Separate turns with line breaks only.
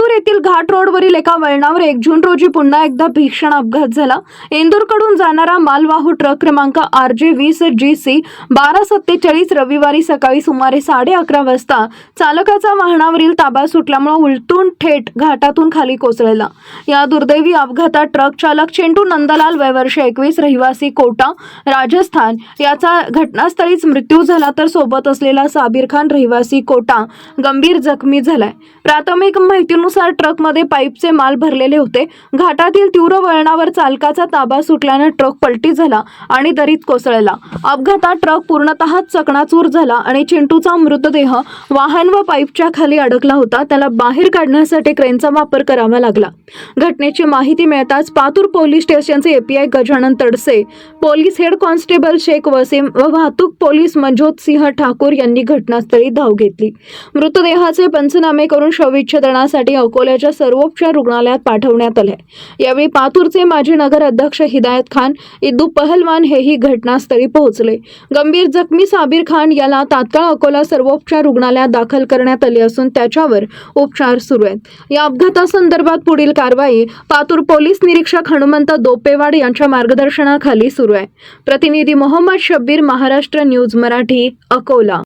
येथील घाट रोडवरील एका वळणावर एक जून रोजी पुन्हा एकदा भीषण अपघात झाला. इंदूरकडून जाणारा मालवाहू ट्रक क्रमांक आर जे वीस जी सी बारा सत्तेचाळीस रविवारी सकाळी सुमारे साडे अकरा वाजता चालकाचा वाहनावरील ताबा सुटल्यामुळे उलटून थेट घाटातून खाली कोसळला. या दुर्दैवी अपघातात ट्रक चालक चेंटू नंदलाल वयवर्ष एकवीस रहिवासी कोटा राजस्थान याचा घटनास्थळीच मृत्यू झाला तर सोबत असलेला साबीर खान रहिवासी कोटा गंभीर जखमी झालाय. प्राथमिक माहिती माहितीनुसार ट्रकमध्ये पाईपचे माल भरलेले होते. घाटातील तीव्र वळणावर चालकाचा ताबा सुटल्याने ट्रक पलटी झाला आणि दरीत कोसळला. अपघातात ट्रक पूर्णतः चकणाचूर झाला आणि चिंटूचा मृतदेह वाहन व पाईपच्या खाली अडकला होता. त्याला बाहेर काढण्यासाठी क्रेनचा वापर करावा लागला. घटनेची माहिती मिळताच पातूर पोलीस स्टेशनचे API Gajanan Tadse police head constable Shaikh Wasim व वाहतूक पोलीस मनजोत सिंह ठाकूर यांनी घटनास्थळी धाव घेतली. मृतदेहाचे पंचनामे करून शवविच्छेदनासाठी अकोल्याच्या सर्वोपचार रुग्णालयात पाठवण्यात आले यावेळी पातूरचे माजी नगर अध्यक्ष हिदायत खान इद्दू पहलवान हेही घटनास्थळी पोहोचले. गंभीर जखमी साबीर खान याला तात्काळ अकोला सर्वोपचार रुग्णालयात दाखल करण्यात आले असून त्याच्यावर उपचार सुरू आहेत. या अपघातासंदर्भात पुढील कारवाई पातूर पोलीस निरीक्षक हनुमंत दोपेवाड यांच्या मार्गदर्शनाखाली सुरू आहे. प्रतिनिधी मोहम्मद शब्बीर महाराष्ट्र न्यूज मराठी अकोला.